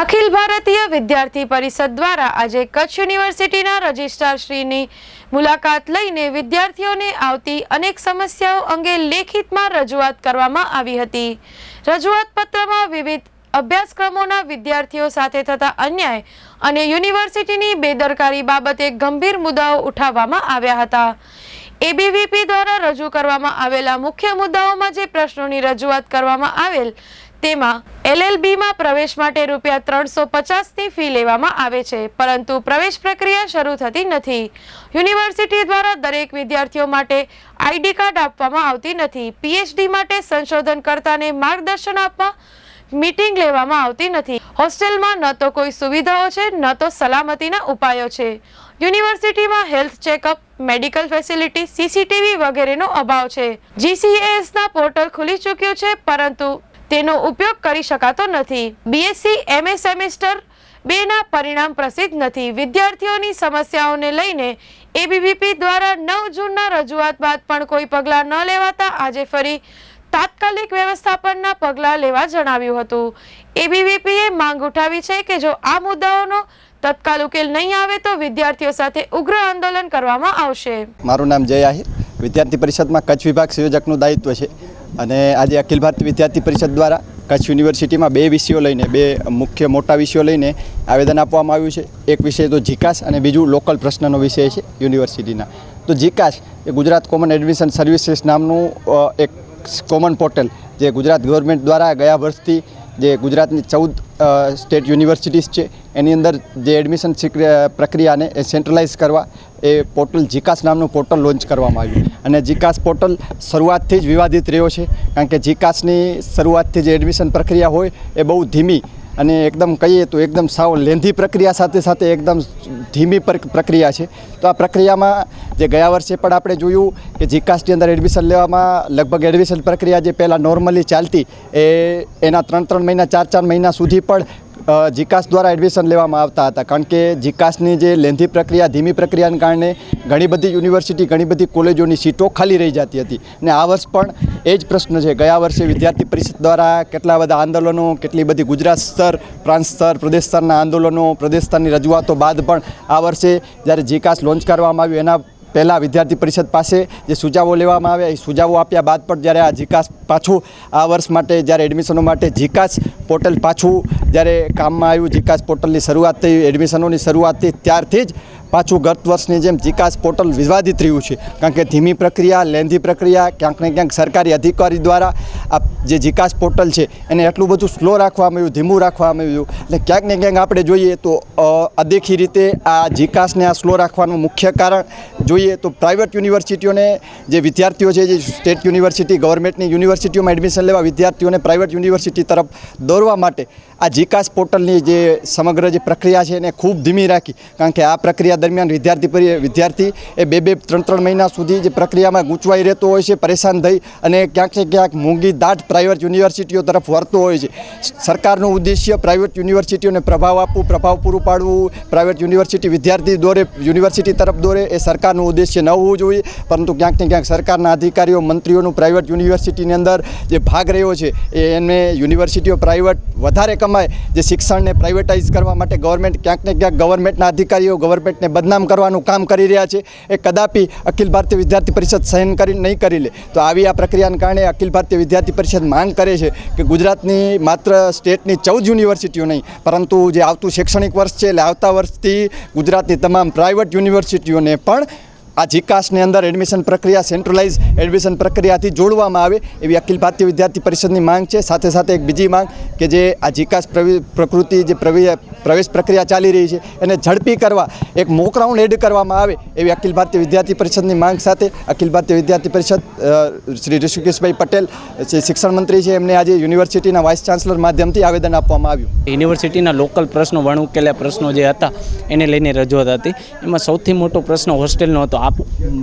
અખિલ ભારતીય વિદ્યાર્થી પરિષદ દ્વારા આજે કચ્છ યુનિવર્સિટીના રજિસ્ટ્રારશ્રીની મુલાકાત લઈને વિદ્યાર્થીઓને આવતી અનેક સમસ્યાઓ અંગે લેખિતમાં રજૂઆત કરવામાં આવી હતી. રજૂઆત પત્રમાં વિવિધ અભ્યાસક્રમોના વિદ્યાર્થીઓ સાથે થતા અન્યાય અને યુનિવર્સિટીની બેદરકારી બાબતે ગંભીર મુદ્દાઓ ઉઠાવવામાં આવ્યા હતા. એબીવીપી દ્વારા રજૂ કરવામાં આવેલા મુખ્ય મુદ્દાઓમાં જે પ્રશ્નોની રજૂઆત કરવામાં આવેલ તેમાં એલએલબીમાં પ્રવેશ માટે રૂપિયા ત્રણસો પચાસની ફી લેવામાં આવે છે, પરંતુ પ્રવેશ પ્રક્રિયા શરૂ થતી નથી. યુનિવર્સિટી દ્વારા દરેક વિદ્યાર્થીઓ માટે આઈડી કાર્ડ આપવામાં આવતી નથી. પીએચડી માટે સંશોધનકર્તાને માર્ગદર્શન આપવા મીટિંગ લેવામાં આવતી નથી. હોસ્ટેલમાં ન તો કોઈ સુવિધાઓ છે, ન તો સલામતીના ઉપાયો છે. યુનિવર્સિટીમાં health checkup, medical facility CCTV વગેરેનો અભાવ છે. જીસીએસના પોર્ટલ ખુલી ચૂક્યું છે, પરંતુ તેનો ઉપયોગ કરી શકાતો નથી. બીએસસી એમએ સેમેસ્ટર બે ના પરિણામ પ્રસિદ્ધ નથી. વિદ્યાર્થીઓની સમસ્યાઓને લઈને એબીવીપી દ્વારા નવ જૂનના રજૂઆત બાદ પણ કોઈ પગલાં ન લેવાતા આજે ફરી તાત્કાલિક વ્યવસ્થાપનના પગલાં લેવા જણાવ્યું હતું. એબીવીપીએ માંગ ઉઠાવી છે કે જો આ મુદ્દાઓનો તત્કાલ ઉકેલ નહીં આવે તો વિદ્યાર્થીઓ સાથે ઉગ્ર આંદોલન કરવામાં આવશે. મારું નામ જય આહિર. વિદ્યાર્થી પરિષદમાં કચ્છ વિભાગ સંયોજકનું દાયિત્વ છે. અને આજે અખિલ ભારતીય વિદ્યાર્થી પરિષદ દ્વારા કચ્છ યુનિવર્સિટીમાં બે વિષયો લઈને, બે મુખ્ય મોટા વિષયો લઈને આવેદન આપવામાં આવ્યું છે. એક વિષય તો જીકાસ અને બીજું લોકલ પ્રશ્નનો વિષય છે યુનિવર્સિટીના. તો જીકાસ એ ગુજરાત કોમન એડમિશન સર્વિસીસ નામનું એક કોમન પોર્ટલ જે ગુજરાત ગવર્મેન્ટ દ્વારા ગયા વર્ષથી જે ગુજરાતની ચૌદ સ્ટેટ યુનિવર્સિટીઝ છે. એની અંદર જે એડમિશન પ્રક્રિયાને એ સેન્ટ્રલાઇઝ કરવા, એ પોર્ટલ જીકાસ નામનું પોર્ટલ લોન્ચ કરવામાં આવ્યું. અને જીકાસ પોર્ટલ શરૂઆતથી જ વિવાદિત રહ્યો છે. કારણ કે જીકાસની શરૂઆતથી જે એડમિશન પ્રક્રિયા હોય, એ બહુ ધીમી અને એકદમ કહીએ તો એકદમ સાવ લેંધી પ્રક્રિયા સાથે સાથે એકદમ ધીમી પર- પ્રક્રિયા છે. તો આ પ્રક્રિયામાં જે ગયા વર્ષે પણ આપણે જોયું કે જીકાસની અંદર એડમિશન લેવામાં લગભગ એડમિશન પ્રક્રિયા જે પહેલાં નોર્મલી ચાલતી એ એના ત્રણ ત્રણ મહિના, ચાર ચાર મહિના સુધી પણ જીકાસ દ્વારા એડમિશન લેવામાં આવતા હતા. કારણ કે જીકાસની જે લેન્ધી પ્રક્રિયા, ધીમી પ્રક્રિયાને કારણે ઘણી બધી યુનિવર્સિટી, ઘણી બધી કોલેજોની સીટો ખાલી રહી જતી હતી. અને આ વર્ષ પણ એ જ પ્રશ્ન છે. ગયા વર્ષે વિદ્યાર્થી પરિષદ દ્વારા કેટલા બધા આંદોલનો, કેટલી બધી ગુજરાત સ્તર, પ્રાંત સ્તર, પ્રદેશ સ્તરના આંદોલનો, પ્રદેશ સ્તરની રજૂઆતો બાદ પણ આ વર્ષે જ્યારે જીકાસ લોન્ચ કરવામાં આવ્યું, એના પહેલાં વિદ્યાર્થી પરિષદ પાસે જે સુઝાવો લેવામાં આવ્યા, એ સુઝાવો આપ્યા બાદ પણ જ્યારે આ જીકાસ પાછું આ વર્ષ માટે, જ્યારે એડમિશનો માટે જીકાસ પોર્ટલ પાછું જ્યારે કામમાં આવ્યું જીકાસ પોર્ટલની શરૂઆત થઈ એડમિશનોની શરૂઆત થઈ ત્યારથી જ પાછું ગત વર્ષની જેમ જીકાસ પોર્ટલ વિવાદિત રહ્યું છે. કારણ કે ધીમી પ્રક્રિયા, લેન્ધી પ્રક્રિયા, ક્યાંક ને ક્યાંક સરકારી અધિકારી દ્વારા આ જે જીકાસ પોર્ટલ છે, એને એટલું બધું સ્લો રાખવામાં આવ્યું, ધીમું રાખવામાં આવ્યું. એટલે ક્યાંક ને ક્યાંક આપણે જોઈએ તો અદેખી રીતે આ જીકાસને આ સ્લો રાખવાનું મુખ્ય કારણ જોઈએ તો પ્રાઇવેટ યુનિવર્સિટીઓને જે વિદ્યાર્થીઓ છે, જે સ્ટેટ યુનિવર્સિટી ગવર્મેન્ટની યુનિવર્સિટીઓમાં એડમિશન લેવા વિદ્યાર્થીઓને પ્રાઇવેટ યુનિવર્સિટી તરફ દોરવા માટે આ જીકાસ પોર્ટલની જે સમગ્ર જે પ્રક્રિયા છે, એને ખૂબ ધીમી રાખી. કારણ કે આ પ્રક્રિયા દરમિયાન વિદ્યાર્થી વિદ્યાર્થી એ બે બે, ત્રણ ત્રણ મહિના સુધી જે પ્રક્રિયામાં ગૂંચવાઈ રહેતો હોય છે, પરેશાન થઈ અને ક્યાંક ક્યાંક મોંઘી દાટ પ્રાઇવેટ યુનિવર્સિટીઓ તરફ વળતો હોય છે. સરકારનો ઉદ્દેશ્ય પ્રાઇવેટ યુનિવર્સિટીઓને પ્રભાવ આપવું, પ્રભાવ પૂરું પાડવું પ્રાઇવેટ યુનિવર્સિટી વિદ્યાર્થી દોરે યુનિવર્સિટી તરફ દોરે એ સરકારનું ઉદ્દેશ્ય ન હોવું જોઈએ. પરંતુ ક્યાંક ને ક્યાંક સરકારના અધિકારીઓ, મંત્રીઓનું પ્રાઇવેટ યુનિવર્સિટીની અંદર જે ભાગ રહ્યો છે, એ એને યુનિવર્સિટીઓ પ્રાઇવેટ વધારે કમાય. જે શિક્ષણને પ્રાઇવેટાઇઝ કરવા માટે ગવર્મેન્ટ ક્યાંક ને ક્યાંક ગવર્મેન્ટના અધિકારીઓ ગવર્મેન્ટને બદનામ કરવાનું કામ કરી રહ્યા છે. એ કદાપી અખિલ ભારતીય વિદ્યાર્થી પરિષદ સહન કરી, નહીં કરી લે. તો આવી આ પ્રક્રિયાને કારણે અખિલ ભારતીય વિદ્યાર્થી પરિષદ માંગ કરે છે કે ગુજરાતની માત્ર સ્ટેટની ચૌદ યુનિવર્સિટીઓ નહીં, પરંતુ જે આવતું શૈક્ષણિક વર્ષ છે એટલે આવતા વર્ષથી ગુજરાતની તમામ પ્રાઇવેટ યુનિવર્સિટીઓને પણ આ જીકાસની અંદર એડમિશન પ્રક્રિયા સેન્ટ્રલાઇઝ એડમિશન પ્રક્રિયાથી જોડવામાં આવે એવી અખિલ ભારતીય વિદ્યાર્થી પરિષદની માંગ છે. સાથે સાથે એક બીજી માંગ કે જે આ જીકાસ પ્રકૃતિ જે પ્રવિ- પ્રવેશ પ્રક્રિયા ચાલી રહી છે, એને ઝડપી કરવા, એક મોકરાઉન્ડ એડ કરવામાં આવે એવી અખિલ ભારતીય વિદ્યાર્થી પરિષદની માંગ સાથે અખિલ ભારતીય વિદ્યાર્થી પરિષદ શ્રી ઋષિકેશભાઈ પટેલ જે શિક્ષણ મંત્રી છે, એમને આજે યુનિવર્સિટીના વાઇસ ચાન્સલર માધ્યમથી આવેદન આપવામાં આવ્યું. યુનિવર્સિટીના લોકલ પ્રશ્નો વણ ઉકેલ્યા પ્રશ્નો જે હતા, એને લઈને રજૂઆત હતી. એમાં સૌથી મોટો પ્રશ્ન હોસ્ટેલનો હતો. આપ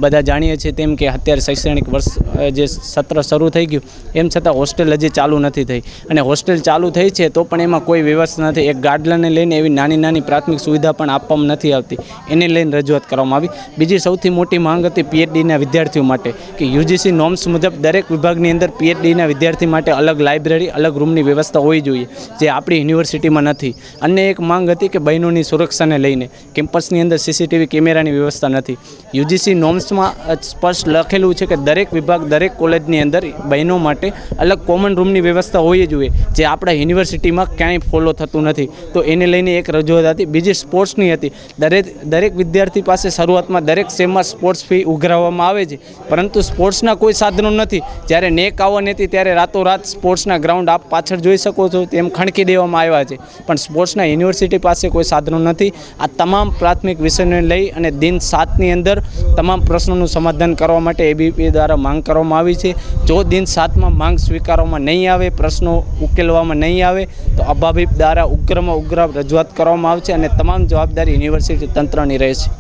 બધા જાણીએ છીએ તેમ કે અત્યારે શૈક્ષણિક વર્ષ જે સત્ર શરૂ થઈ ગયું, એમ છતાં હોસ્ટેલ હજી ચાલુ નથી થઈ. અને હોસ્ટેલ ચાલુ થઈ છે તો પણ એમાં કોઈ વ્યવસ્થા નથી. એક ગાર્ડનને લઈને એવી નાની નાની પ્રાથમિક સુવિધા પણ આપવામાં નથી આવતી. એને લઈને રજૂઆત કરવામાં આવી. બીજી સૌથી મોટી માંગ હતી પીએચડીના વિદ્યાર્થીઓ માટે કે યુજીસી નોર્મ્સ મુજબ દરેક વિભાગની અંદર પીએચડીના વિદ્યાર્થી માટે અલગ લાઇબ્રેરી, અલગ રૂમની વ્યવસ્થા હોવી જોઈએ, જે આપણી યુનિવર્સિટીમાં નથી. અન્ય એક માંગ હતી કે બહેનોની સુરક્ષાને લઈને કેમ્પસની અંદર સીસીટીવી કેમેરાની વ્યવસ્થા નથી. યુજીસી નોમ્સમાં સ્પષ્ટ લખેલું છે કે દરેક વિભાગ, દરેક કોલેજની અંદર બહેનો માટે અલગ કોમન રૂમની વ્યવસ્થા હોવી જોઈએ, જે આપણા યુનિવર્સિટીમાં ક્યાંય ફોલો થતું નથી. તો એને લઈને એક રજૂઆત હતી, બીજી સ્પોર્ટ્સની હતી. દરેક દરેક વિદ્યાર્થી પાસે શરૂઆતમાં દરેક સેમમાં સ્પોર્ટ્સ ફી ઉઘરાવવામાં આવે છે. પરંતુ સ્પોર્ટ્સના કોઈ સાધનો નથી. જ્યારે નેક આવવાની હતી, ત્યારે રાતોરાત સ્પોર્ટ્સના ગ્રાઉન્ડ આપ પાછળ જોઈ શકો છો તેમ ખણકી દેવામાં આવ્યા છે. પણ સ્પોર્ટ્સના યુનિવર્સિટી પાસે કોઈ સાધનો નથી. આ તમામ પ્રાથમિક વિષયને લઈ અને દિન સાતની અંદર તમામ પ્રશ્નોનું સમાધાન કરવા માટે એબીપી દ્વારા માંગ કરવામાં આવી છે. જો દિન સાતમાં માંગ સ્વીકારવામાં નહીં આવે, પ્રશ્નો ઉકેલવામાં નહીં આવે, તો અભાભીપ દ્વારા ઉગ્રમાં ઉગ્ર રજૂઆત કરવામાં આવશે અને તમામ જવાબદારી યુનિવર્સિટી તંત્રની રહેશે.